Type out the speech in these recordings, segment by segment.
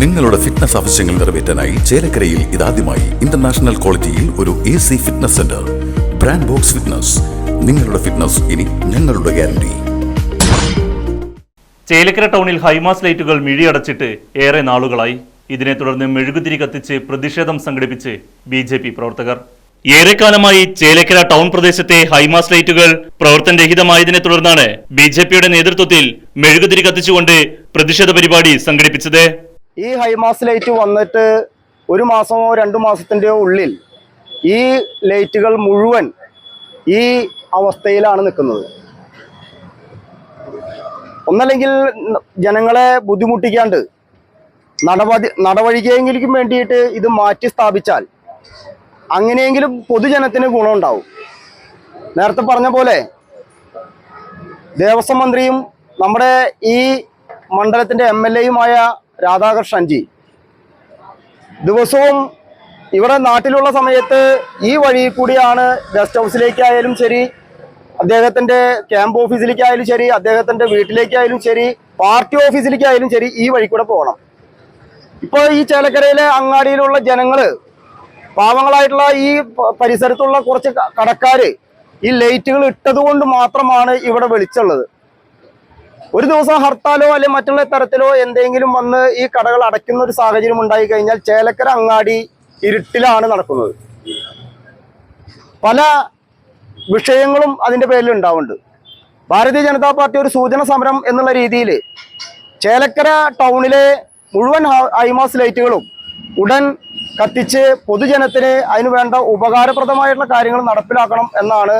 നിങ്ങളുടെ ഫിറ്റ്നസ് ആവശ്യങ്ങൾ നിറവേറ്റാനായി ചേലക്കരയിൽ ഇതാദ്യമായി ഇന്റർനാഷണൽ ക്വാളിറ്റിയിൽ ഒരു A C fitness centre brand box fitness നിങ്ങളുടെ ഫിറ്റ്നസ് ഇനി ഞങ്ങളുടെ ഗ്യാരണ്ടി ചേലക്കര ടൗണിൽ ഹൈമാസ് ലൈറ്റുകൾ മിഴിയടച്ചിട്ട് ഏറെ നാളുകളായി. ഇതിനെ തുടർന്ന് മെഴുകുതിരി കത്തിച്ച് പ്രതിഷേധം സംഘടിപ്പിച്ച് ബി ജെ പി പ്രവർത്തകർ. ഏറെക്കാലമായി ചേലക്കര ടൗൺ പ്രദേശത്തെ ഹൈമാസ് ലൈറ്റുകൾ പ്രവർത്തനരഹിതമായതിനെ തുടർന്നാണ് ബി ജെ പിയുടെ നേതൃത്വത്തിൽ മെഴുകുതിരി കത്തിച്ചുകൊണ്ട് പ്രതിഷേധ പരിപാടി സംഘടിപ്പിച്ചത്. ഈ ഹൈമാസ് ലൈറ്റ് വന്നിട്ട് ഒരു മാസമോ രണ്ട് മാസത്തിന്റെയോ ഉള്ളിൽ ഈ ലൈറ്റുകൾ മുഴുവൻ ഈ അവസ്ഥയിലാണ് നിൽക്കുന്നത്. ഒന്നല്ലെങ്കിൽ ജനങ്ങളെ ബുദ്ധിമുട്ടിക്കാണ്ട് നടപടി നടവഴിക്കെങ്കിലും വേണ്ടിയിട്ട് ഇത് മാറ്റി സ്ഥാപിച്ചാൽ അങ്ങനെയെങ്കിലും പൊതുജനത്തിന് ഗുണമുണ്ടാവും. നേരത്തെ പറഞ്ഞ പോലെ ദേവസ്വം മന്ത്രിയും നമ്മുടെ ഈ മണ്ഡലത്തിന്റെ എം എൽ എയുമായ രാധാകൃഷ്ണൻജി ദിവസവും ഇവിടെ നാട്ടിലുള്ള സമയത്ത് ഈ വഴി കൂടിയാണ് ഗസ്റ്റ് ഹൗസിലേക്കായാലും ശരി അദ്ദേഹത്തിന്റെ ക്യാമ്പ് ഓഫീസിലേക്കായാലും ശരി അദ്ദേഹത്തിന്റെ വീട്ടിലേക്കായാലും ശരി പാർട്ടി ഓഫീസിലേക്കായാലും ശരി ഈ വഴി കൂടെ പോകണം. ഇപ്പോൾ ഈ ചേലക്കരയിലെ അങ്ങാടിയിലുള്ള ജനങ്ങൾ പാവങ്ങളായിട്ടുള്ള ഈ പരിസരത്തുള്ള കുറച്ച് കടക്കാർ ഈ ലൈറ്റുകൾ ഇട്ടതുകൊണ്ട് മാത്രമാണ് ഇവിടെ വെളിച്ചുള്ളത് ഒരു ദിവസം ഹർത്താലോ അല്ലെങ്കിൽ മറ്റുള്ള തരത്തിലോ എന്തെങ്കിലും വന്ന് ഈ കടകൾ അടയ്ക്കുന്ന ഒരു സാഹചര്യം ഉണ്ടായി കഴിഞ്ഞാൽ ചേലക്കര അങ്ങാടി ഇരുട്ടിലാണ് നടക്കുന്നത്. പല വിഷയങ്ങളും അതിന്റെ പേരിൽ ഉണ്ടാവുന്നുണ്ട്. ഭാരതീയ ജനതാ പാർട്ടി ഒരു സൂചന സമരം എന്നുള്ള രീതിയിൽ ചേലക്കര ടൗണിലെ മുഴുവൻ ഐമാസ് ലൈറ്റുകളും ഉടൻ കത്തിച്ച് പൊതുജനത്തിന് അതിന് വേണ്ട ഉപകാരപ്രദമായിട്ടുള്ള കാര്യങ്ങൾ നടപ്പിലാക്കണം എന്നാണ്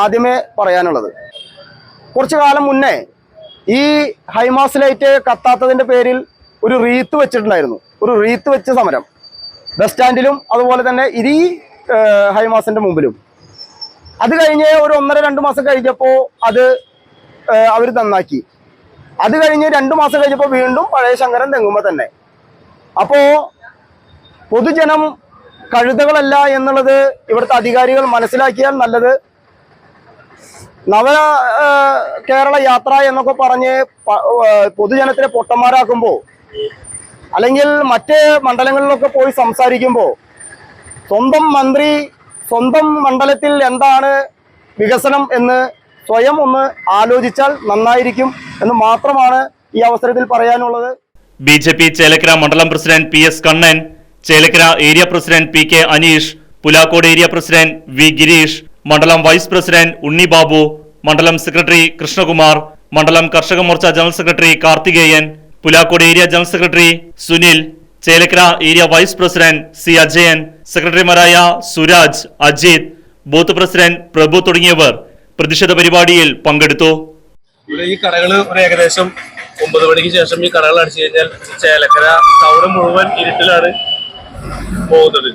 ആദ്യമേ പറയാനുള്ളത്. കുറച്ചു കാലം മുന്നേ ഈ ഹൈമാസ് ലൈറ്റ് കത്താത്തതിന്റെ പേരിൽ ഒരു റീത്ത് വെച്ചിട്ടുണ്ടായിരുന്നു. ഒരു റീത്ത് വെച്ച സമരം. ബസ് സ്റ്റാൻഡിലും അതുപോലെ തന്നെ ഇരി ഹൈമാസിന്റെ മുമ്പിലും. അത് കഴിഞ്ഞ് ഒരു ഒന്നര രണ്ട് മാസം കഴിഞ്ഞപ്പോൾ അത് അവർ നന്നാക്കി. അത് കഴിഞ്ഞ് രണ്ട് മാസം കഴിഞ്ഞപ്പോൾ വീണ്ടും പഴയ ശങ്കരൻ തെങ്ങുമ്പോൾ തന്നെ. അപ്പോ പൊതുജനം കഴുതകളല്ല എന്നുള്ളത് ഇവിടുത്തെ അധികാരികൾ മനസ്സിലാക്കിയാൽ നല്ലത്. നവ കേരള യാത്ര എന്നൊക്കെ പറഞ്ഞ് പൊതുജനത്തിനെ പൊട്ടന്മാരാക്കുമ്പോൾ അല്ലെങ്കിൽ മറ്റ് മണ്ഡലങ്ങളിലൊക്കെ പോയി സംസാരിക്കുമ്പോൾ സ്വന്തം മന്ത്രി സ്വന്തം മണ്ഡലത്തിൽ എന്താണ് വികസനം എന്ന് സ്വയം ഒന്ന് ആലോചിച്ചാൽ നന്നായിരിക്കും എന്ന് മാത്രമാണ് ഈ അവസരത്തിൽ പറയാനുള്ളത്. ബി ജെ പി ചേലക്കര മണ്ഡലം president P S Kannan Chelakkara area president P K Aneesh Pulakkode area president V Gireesh മണ്ഡലം വൈസ് പ്രസിഡന്റ് ഉണ്ണി ബാബു മണ്ഡലം സെക്രട്ടറി കൃഷ്ണകുമാർ മണ്ഡലം Karshaka Morcha general secretary Karthikeyan Pulakkode area general secretary Sunil Chelakkara area vice president C Ajayan സെക്രട്ടറിമാരായ Suraj Ajith booth president Prabhu തുടങ്ങിയവർ പ്രതിഷേധ പരിപാടിയിൽ പങ്കെടുത്തു. ഈ കടകൾ ഒരു ഏകദേശം ഒമ്പത് മണിക്ക് ശേഷം ഈ കടകൾ അടിച്ചു കഴിഞ്ഞാൽ ചേലക്കര ടൗണ് മുഴുവൻ ഇരുട്ടിലാണ് പോകുന്നത്.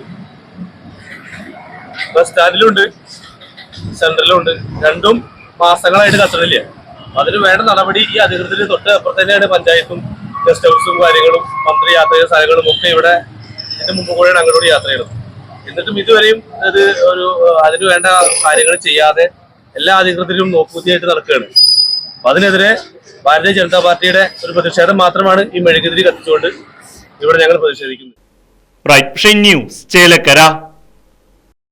ബസ് സ്റ്റാൻഡിലുണ്ട് സെൻട്രലുണ്ട് രണ്ടും മാസങ്ങളായിട്ട് കത്തണില്ല. അതിന് വേണ്ട നടപടി ഈ അധികൃതർ തൊട്ട് അപ്പുറത്ത് തന്നെയാണ് പഞ്ചായത്തും ഗസ്റ്റ് ഹൗസും കാര്യങ്ങളും മന്ത്രി യാത്ര ചെയ്ത സ്ഥലങ്ങളും ഒക്കെ ഇവിടെ ഇതിന് മുമ്പ് കൂടെയാണ് അങ്ങോട്ട് യാത്ര ചെയ്തത് എന്നിട്ടും ഇതുവരെയും ഇത് ഒരു അതിന് വേണ്ട കാര്യങ്ങൾ ചെയ്യാതെ എല്ലാ അധികൃതരും നോക്കുകുത്തിയായിട്ട് നടക്കുകയാണ്. അപ്പൊ അതിനെതിരെ ഭാരതീയ ജനതാ പാർട്ടിയുടെ ഒരു പ്രതിഷേധം മാത്രമാണ് ഈ മെഴുകുതിരി കത്തിച്ചുകൊണ്ട് ഇവിടെ ഞങ്ങൾ പ്രതിഷേധിക്കുന്നത്. Right news Chelakkara